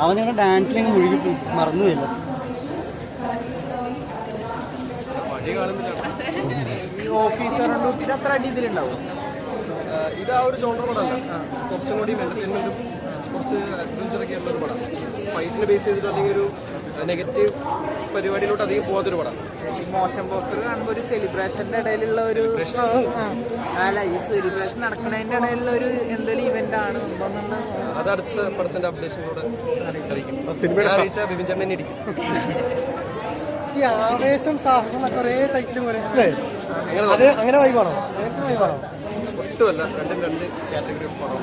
അവനങ്ങനെ ഡാൻസിലേക്ക് മുഴുകി മറന്നുമില്ല ഈ ഓഫീസർ ഡ്യൂട്ടിയിൽ അത്ര അടി ഇത് ആ ഒരു ജോണർ പടമല്ല. കുറച്ചും കൂടി എന്റർടൈൻമെന്റും കുറച്ച് അഡ്വഞ്ചറൊക്കെ ഉള്ള ഒരു പടം. ഫൈറ്റിനെ ബേസ് ചെയ്തിട്ട് അല്ലെങ്കിൽ ഒരു നെഗറ്റീവ് പരിപാടിയിലോട്ട് അധികം പോകാത്തൊരു പടം. മോശം പോസ്റ്റർ കാണുമ്പോൾ ഒരു സെലിബ്രേഷന്റെ ഇടയിലുള്ള ഒരു ആ. അല്ല ഈ സെലിബ്രേഷൻ നടക്കുന്നതിന്റെ ഇടയിലുള്ള ഒരു എന്തെങ്കിലും ഇവന്റ് ആണ് അത് അടുത്ത പടത്തിന്റെ അപ്ഡേഷനിലൂടെ അറിയിക്കും. ഞാൻ അറിയിച്ച ബിബിൻ ചേട്ടൻ തന്നെ ഇരിക്കും. ഈ ആവേശം സാഹസം കുറേ ടൈറ്റിലും അല്ലേ? അത് അങ്ങനെ വൈബാണോ അങ്ങനെ വൈകാണോ ഒട്ടുമല്ല രണ്ടും രണ്ട് കാറ്റഗറി പടം.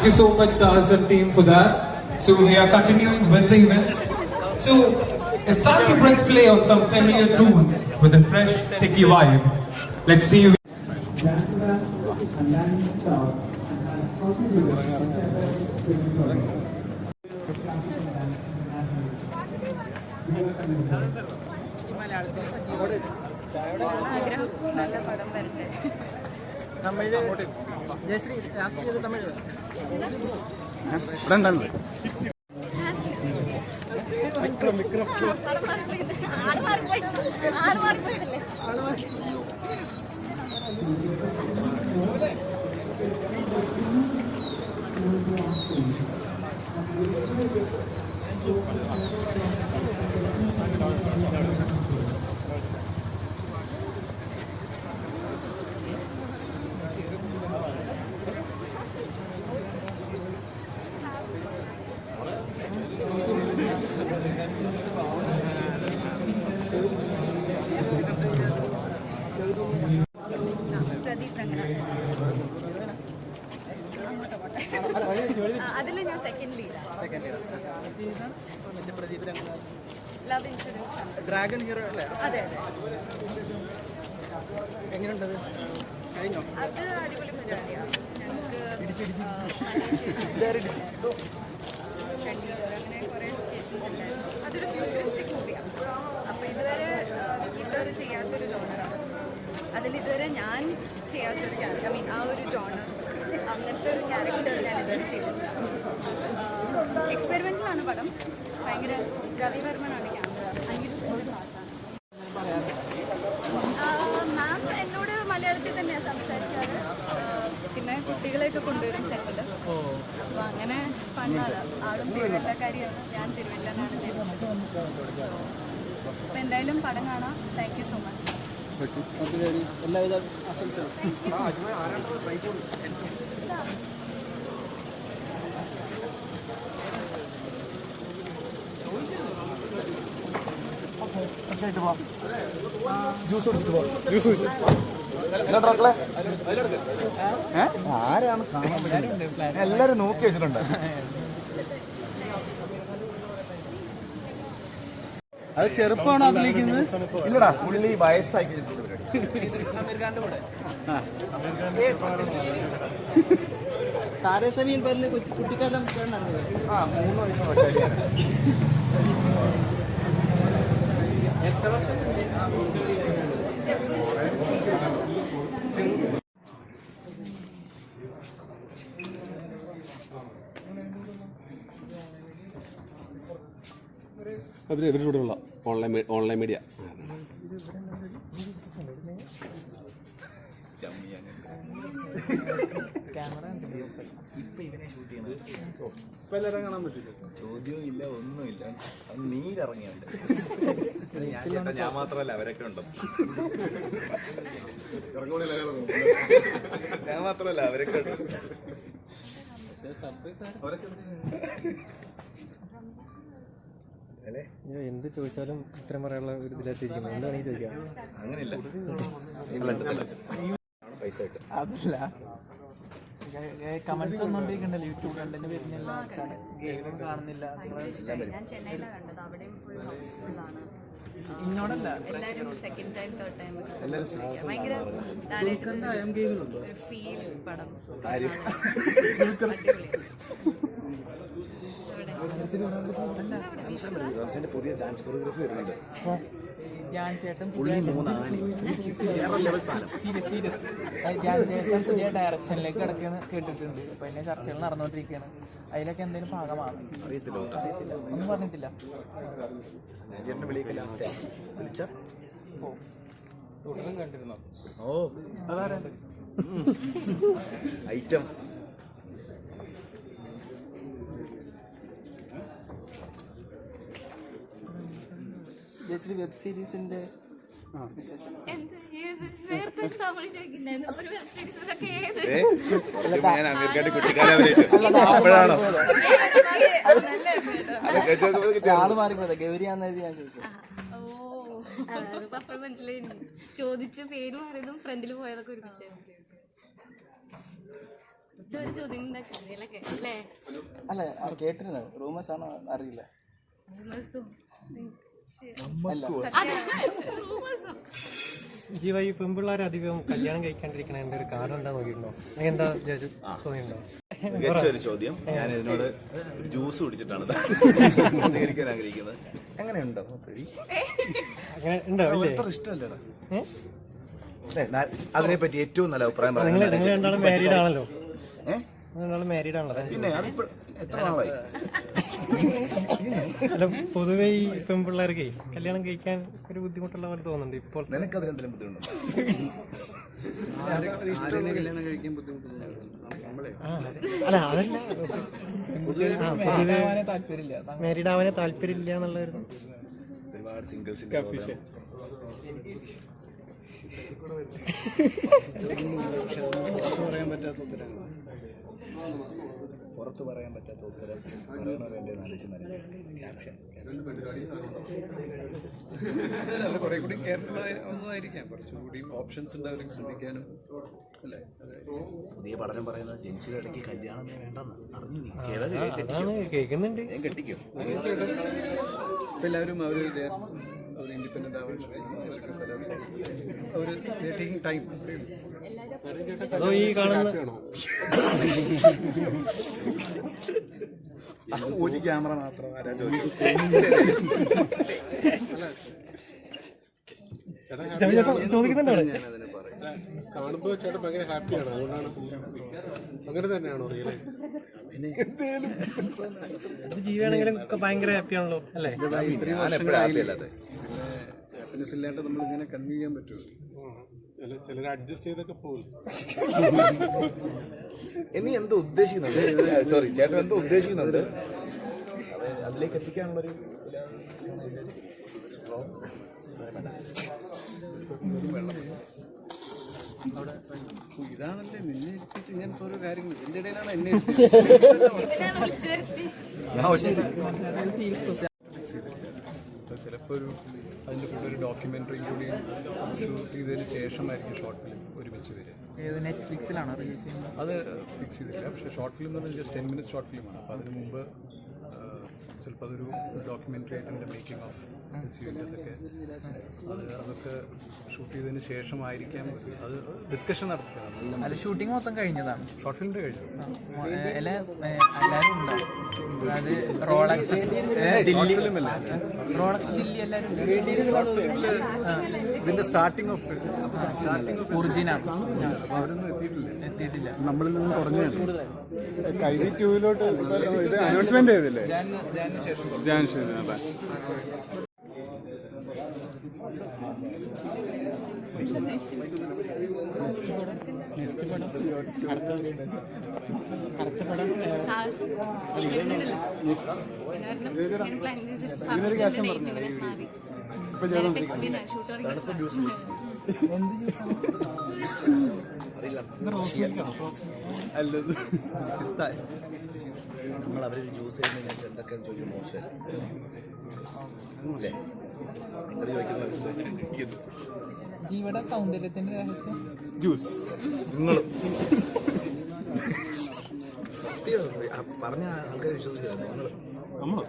thank you so much, Sahas and team, for that. So we are continuing with the events. So it's time to press play on some familiar tunes with a fresh, techie vibe. Let's see you. ആഗ്രഹം നല്ല പടം വരട്ടെ Tamil Jayashree last ചെയ്ത് തമിഴ് പടം മാറിപ്പോയത് ആൾ മാറിപ്പോയി ആൾ മാറിപ്പോയതല്ലേ പ്രദീപ് രംഗനാഥ് അതിൽ ഞാൻ second ലീഡാണ് സെക്കൻഡ് മറ്റേ പ്രദീപ് രംഗനാഥ് ലവ് ഇൻഷുറൻസ് ആണ്. ഡ്രാഗൺ ഹീറോ അല്ലേ? അതെ അതെ. എങ്ങനെയുണ്ടത് കഴിഞ്ഞോ? അത് അടിപൊളി പരിപാടിയാണ് അങ്ങനെ കുറേ ലൊക്കേഷൻസ് ഉണ്ടായിരുന്നു അതൊരു ഫ്യൂച്ചറിസ്റ്റിക് മൂവിയാണ് അപ്പോൾ ഇതുവരെ വിക്കി സാർ ചെയ്യാത്തൊരു ജോണറാണ് അതിൽ ഇതുവരെ ഞാൻ ചെയ്യാത്തൊരു ക്യാരക്ടർ ഐ മീൻ ആ ഒരു ജോണർ അങ്ങനത്തെ ഒരു ക്യാരക്ടർ ഞാൻ ഇതുവരെ ചെയ്തിട്ടില്ല. എക്സ്പെരിമെന്റലാണ് പടം. ഭയങ്കര രവിവർമ്മനാണ് ക്യാമറ അങ്ങനെ പണ്ടാണ് ആളും തിരുവല്ലക്കാരിയാണ് ഞാൻ തിരുവല്ലനാണ് ജനിച്ചത് സോ അപ്പോൾ എന്തായാലും പടം കാണാം താങ്ക് യു സോ മച്ച് എല്ലാവിധ ജ്യൂസ് കുടിച്ചിട്ട് പോവാം ജ്യൂസ് കുടിച്ചിട്ട് ആരാണ് കാണാൻ എല്ലാരും നോക്കി വെച്ചിട്ടുണ്ട്. അത് ചെറുപ്പമാണ് അഭിനയിക്കുന്നത്? ഇല്ലടാ പുള്ളി വയസ്സാക്കി കഴിഞ്ഞിട്ടുള്ള പറഞ്ഞ കുട്ടിക്കാലം ആ മൂന്ന് വയസ്സ് മറ്റാലിയാണ് അവർ ഇവരുടെ കൂടെയുള്ള ഓൺലൈൻ ഓൺലൈൻ മീഡിയ ചോദ്യവും ഇല്ല ഒന്നുമില്ല. അത് നീരിറങ്ങിയുണ്ട് ഞാൻ മാത്രമല്ല അവരൊക്കെ ഉണ്ട്? ഞാൻ മാത്രമല്ല അവരൊക്കെ ഉണ്ട്? എന്ത് ചോദിച്ചാലും ഉത്തരം പറയാനുള്ള ഒരു ഇതിലെത്തിയിരിക്കുന്നു എന്താണ് ഈ ചോദിക്കാം. അങ്ങനെയില്ല. അല്ല. പൈസ കിട്ടും. അതല്ല. കമന്റ്സ് വന്നോണ്ടിരിക്കണ്ടല്ലോ യൂട്യൂബ് കണ്ടന്റ് വരുന്നില്ല ഗെയിമും കാണുന്നില്ല ഞാൻ ചെന്നൈയിലാണ് കണ്ടത്. അവിടെയും ഫുൾ ഹൗസ്ഫുള്ളാണ് ഇന്നോടല്ല എല്ലാവരും സെക്കൻഡ് ടൈം തേർഡ് ടൈം ഭയങ്കര ഒരു ഫീൽ പടം. പുതിയ ഡാൻസ് കൊറിയോഗ്രഫി വരുന്നുണ്ട്. ധ്യാൻ ചേട്ടൻ പുള്ളി മൂന്ന് ആനി വേറെ ലെവൽ സാധനം സീരിയസ് സീരിയസ്. ധ്യാൻ ചേട്ടൻ പുതിയ ഡയറക്ഷനിലേക്ക് കിടക്കുന്ന കേട്ടിട്ടുണ്ട്. അപ്പൊ അതിന്റെ ചർച്ചകൾ നടന്നുകൊണ്ടിരിക്കുകയാണ് അതിലൊക്കെ എന്തെങ്കിലും ഭാഗമാണ്? അറിയത്തില്ല ഒന്നും പറഞ്ഞിട്ടില്ല. ഓ. ഐറ്റം ചേച്ചി വെബ് സീരീസിന്റെ വിശേഷം എന്ത് ഏത് നേരത്തെ തമിഴ് ചോദിക്കുന്നുണ്ടായിരുന്നു ഒരു വെബ് സീരീസിലൊക്കെ ഏത്? വെബ് സീരീസിന്റെ ഞാൻ കുട്ടിക്കാലം അപ്പോഴാണോ. ആൾ മാറിപ്പോയതാ ഗൗരിയാന്ന് ഞാൻ ചോദിച്ചത്. ഓ. അതിപ്പോ അപ്പഴ മനസ്സിലായി. ചോദിച്ച് പേര് മാറിയതും ഫ്രണ്ടിൽ പോയതൊക്കെ ഒരുമിച്ചായിരുന്നു ഇതൊരു ചോദ്യം അല്ലേ അല്ല കേട്ടിരുന്നു റൂമേഴ്സ് ആണോ അറിയില്ല. ജീവ ഈ പെൺപിള്ളേർ അധികം കല്യാണം കഴിക്കാണ്ടിരിക്കണ എന്റെ ഒരു കാരണം എന്താ നോക്കിയിട്ടുണ്ടോ? എന്താ വിചാരിച്ചു? തോന്നിയിട്ടുണ്ടോ? മികച്ച ഒരു ചോദ്യം. ഞാൻ ഇതിനോട് ഒരു ജ്യൂസ് കുടിച്ചിട്ടാണ് പ്രതികരിക്കാൻ ആഗ്രഹിക്കുന്നത്. എങ്ങനെയുണ്ടോ? അങ്ങനെ ഉണ്ടോ? ഇഷ്ടമല്ലേടാ. അതിനെ പറ്റി ഏറ്റവും നല്ല അഭിപ്രായം പറഞ്ഞു നിങ്ങൾ രണ്ടാളും മാരീഡ് ആണല്ലോ. ഏഹ് നിങ്ങൾ രണ്ടാളും മാരീഡ് ആണല്ലോ. പിന്നെ അതിപ്പോ എത്ര നാളായി? അല്ല പൊതുവെ ഈ പെൺപിള്ളേർക്ക് കല്യാണം കഴിക്കാൻ ഒരു ബുദ്ധിമുട്ടുള്ള പോലെ തോന്നുന്നുണ്ട്. ഇപ്പോൾ നിനക്ക് അതിനെന്തെങ്കിലും ബുദ്ധിമുട്ടുണ്ടോ? അല്ല അതല്ല. പൊതുവെ മാരീഡ് ആവാനെ താല്പര്യമില്ല എന്നുള്ള ഒരു ഒരുപാട് സിംഗിൾസിന്റെ പുറത്ത് പറയാൻ പറ്റാത്ത ഉത്തരം പറയണോ വേണ്ടേ ആലോചിച്ച് ക്യാപ്ഷൻ കുറെ കൂടി കെയർഫുൾ ഒന്നായിരിക്കാം. കുറച്ചുകൂടി ഓപ്ഷൻസ് ഉണ്ടാവും ശ്രദ്ധിക്കാനും. അല്ലേ? പുതിയ പഠനം പറയുന്നത് ജെൻസിയുടെ ഇടയ്ക്ക് കല്യാണം വേണ്ടെന്ന് അറിഞ്ഞു നീ കേൾക്കുന്നുണ്ട്. ഞാൻ കെട്ടിക്കോ. ഇപ്പം എല്ലാവരും അവർ അവർ ഇൻഡിപെൻഡന്റ് ആവാൻ ശ്രമിക്കുന്നു. അവർക്ക് പല അവർ ടേക്കിംഗ് ടൈം അതോ ഈ കാണുന്ന ഒരു ക്യാമറ മാത്രം ആരാ ചോദിക്കുന്നുണ്ടോ ഞാൻ അതിന് പറയും കാണുമ്പോൾ ചേട്ടൻ ഭയങ്കര ഹാപ്പിയാണ്. അതുകൊണ്ടാണ് അങ്ങനെ തന്നെയാണോ റിയലൈസ് ജീവയാണെങ്കിലും ഭയങ്കര ഹാപ്പിയാണല്ലോ അല്ലേ? ഇത്രയും ഹാപ്പി നമ്മളിങ്ങനെ കൺവ്യൂ ചെയ്യാൻ പറ്റുമോ ചിലർ അഡ്ജസ്റ്റ് ചെയ്തൊക്കെ പോകും നീ എന്തോ ഉദ്ദേശിക്കുന്നുണ്ട്? സോറി ചേട്ടൻ എന്തോ ഉദ്ദേശിക്കുന്നുണ്ട്? അത് അതിലേക്ക് എത്തിക്കാനുള്ളൊരു സ്ട്രോങ് ഇതാണല്ലേ നിന്നെ എടുത്തിട്ട് ഇങ്ങനത്തെ ഓരോ കാര്യങ്ങൾ. ഇതിന്റെ ഇടയിലാണ് എന്നെ വരുത്തി ചിലപ്പോൾ ഒരു അതിന്റെ കൂടെ ഒരു ഡോക്യുമെന്ററി കൂടി ഷൂട്ട് ചെയ്തതിന് ശേഷമായിരിക്കും ഷോർട്ട് ഫിലിം ഒരുമിച്ച് വരിക. നെറ്റ്ഫ്ലിക്സിലാണോ റിലീസ് ചെയ്യുന്നത്? അത് ഫിക്സ് ചെയ്തില്ല പക്ഷേ ഷോർട്ട് ഫിലിം എന്ന് പറഞ്ഞാൽ ജസ്റ്റ് ടെൻ മിനിറ്റ്സ് ഷോർട്ട് ഫിലിമാണ് അപ്പോൾ അതിന് മുമ്പ് ചിലപ്പോൾ അതൊരു ഡോക്യുമെന്ററി ആയിട്ട് എന്റെ മേക്കിംഗ് ഓഫ് ചെയ്യുന്നതൊക്കെ അത് അതൊക്കെ ഷൂട്ട് ചെയ്തതിന് ശേഷമായിരിക്കാം അത് ഡിസ്കഷൻ നടത്തുക അല്ല ഷൂട്ടിംഗ് മൊത്തം കഴിഞ്ഞതാണ്. ഷോർട്ട് ഫിലിമിന്റെ കഴിഞ്ഞു. എല്ലാ എല്ലാവരും ഉണ്ടാവും അതായത് റോളക്സ് ദില്ലി റോളക്സ് ദില്ലി എല്ലാവരും ഇതിന്റെ സ്റ്റാർട്ടിംഗ് ഓഫ് സ്റ്റാർട്ടിംഗ് ഓഫ് ഒറിജിനാണ് അപ്പോൾ അവരൊന്നും എത്തിയിട്ടില്ല. എത്തിയിട്ടില്ല. നമ്മളിൽ നിന്ന് കുറഞ്ഞു കഴിഞ്ഞ ടൂവിലോട്ട് ഇത് അനൗൺസ്മെന്റ് ചെയ്തില്ലേ? ജാൻ ശേഷം അതെ സാഹസം വരുന്നുണ്ടല്ലോ. കാരണം ഇങ്ങനെ പ്ലാൻ ചെയ്ത് പറഞ്ഞിട്ടുണ്ട് തുടങ്ങി. അല്ലത് നമ്മൾ അവർ ജ്യൂസ് ചെയ്യുന്ന എന്തൊക്കെയാന്ന് ചോദിച്ചു മോശം. അല്ലേ? നിങ്ങൾ ചോദിക്കുന്ന ജീവയുടെ സൗന്ദര്യത്തിന്റെ രഹസ്യം. ജ്യൂസ്. നിങ്ങൾ പറഞ്ഞ ആൾക്കാരെ വിശ്വസിക്കില്ല. നിങ്ങൾ നമ്മൾ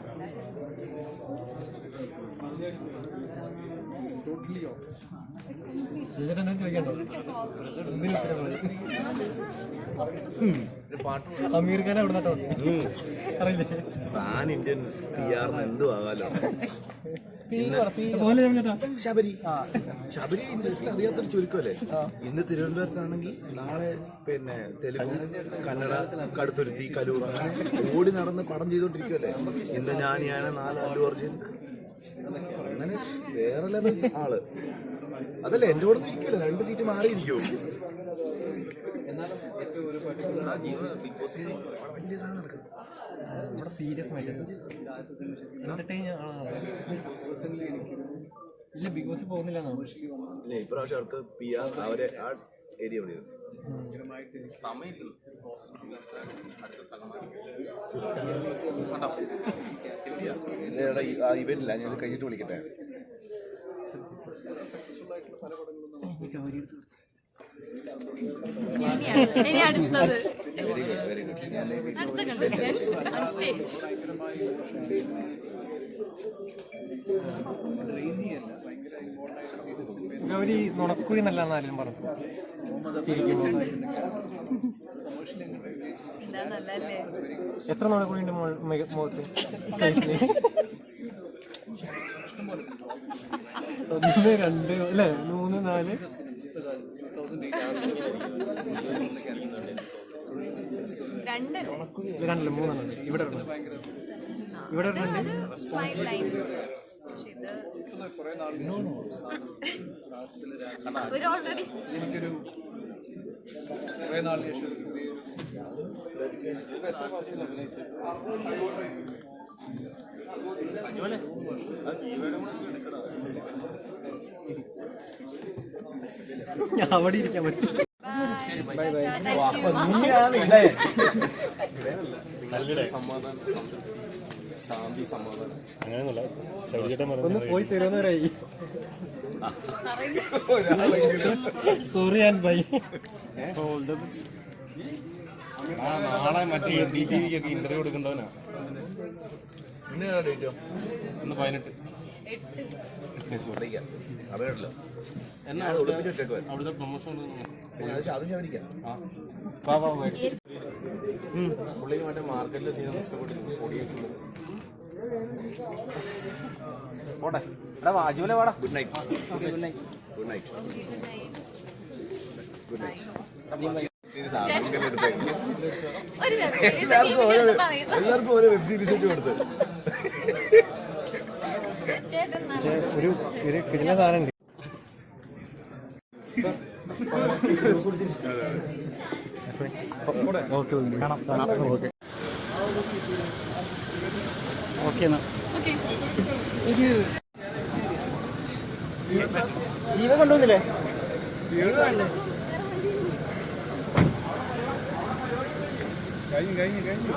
ടോട്ടലി ഓഫ്? അമീർ ഖാൻ എവിടെ നിട്ടോ അറിയില്ലേ? പാൻ ഇന്ത്യൻ പി ആറിന് എന്തും ആകാലോ? ശബരി. ശബരി ഇൻഡസ്ട്രി അറിയാത്തൊരു ചുരുക്കമല്ലേ? ഇന്ന് തിരുവനന്തപുരത്താണെങ്കിൽ നാളെ പിന്നെ തെലുങ്ക് കന്നഡ കടുത്തുരുത്തി കലൂർ അങ്ങനെ ഓടി നടന്ന് പടം ചെയ്തോണ്ടിരിക്കുമല്ലേ ഇന്ന് ഞാൻ ഞാൻ നാല് അല്ലു അർജുൻ. അങ്ങനെ വേറെ ലെവൽ ആൾ. അതല്ലേ എന്റെ കൂടെ ഇരിക്കില്ല രണ്ട് സീറ്റ് മാറിയിരിക്കോ. വലിയ സാധനം നടക്കുന്നത് നമ്മുടെ സീരിയസ് മാറ്റർ എന്റർടൈൻ ഇല്ല ബിഗ് ബോസ് പോകുന്നില്ല ഇല്ല ഇപ്രാവശ്യം അവർക്ക് പി ആർ അവരെ ആ ഏരിയ സമയമില്ല ഇവരില്ല ഞാൻ കഴിഞ്ഞിട്ട് വിളിക്കട്ടെ. ഗൗരി നുണക്കുഴി നല്ലതാണെന്ന് പറഞ്ഞു. എന്താ നല്ലല്ലേ എത്ര നുണക്കുഴി ഉണ്ട് മുഖത്ത് ഒന്ന് രണ്ട് അല്ലേ? മൂന്ന് നാല്. രണ്ടല്ലേ മൂന്നെണ്ണം. ഇവിടെ. ഇവിടെ ഓൾറെഡി കുറേ നാളിന് ശേഷം ഞാൻ അവിടെ ഇരിക്കാൻ പറ്റും ഒന്ന് പോയി തരുന്നവരായി സോറി ഞാൻ ബൈ നാളെ മറ്റേ ഡി ടി വിക്ക് ഇന്റർവ്യൂ കൊടുക്കേണ്ടവനാ. ഇന്ന് പതിനെട്ട്. അവരല്ലോ എന്നാ ഒളിപ്പിച്ച് വെച്ചേക്കുവാ അവിടുത്തെ പ്രൊമോഷൻ അത് ശബരിക്കാം പുള്ളിക്ക് മറ്റേ മാർക്കറ്റിലെ പോട്ടെ. എടാ വാടാ. Good night good night good night good night. എല്ലാവർക്കും ഓരോ വെബ് സീരീസ് കൊടുത്ത് ചേട്ടൻ നല്ല ഒരു ഒരു കിടില സാധനം ഓക്കെ ഓക്കെ. ഓക്കെ. എന്നാ. ഓക്കെ ജീവ കൊണ്ടുവന്നില്ലേ? കഴിഞ്ഞു കഴിഞ്ഞു കഴിഞ്ഞു